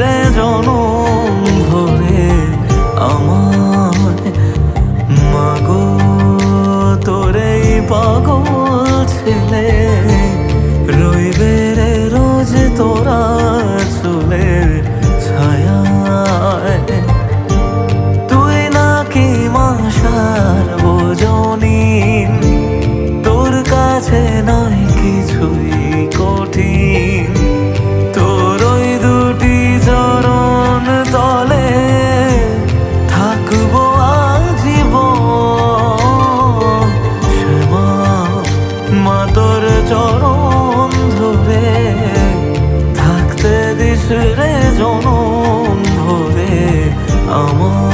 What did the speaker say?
রে জনম ভরে আমার মাগো তোরে পাগল ছেলে। চরণ ধরে থাকতে দিস রে জনম ধরে আমার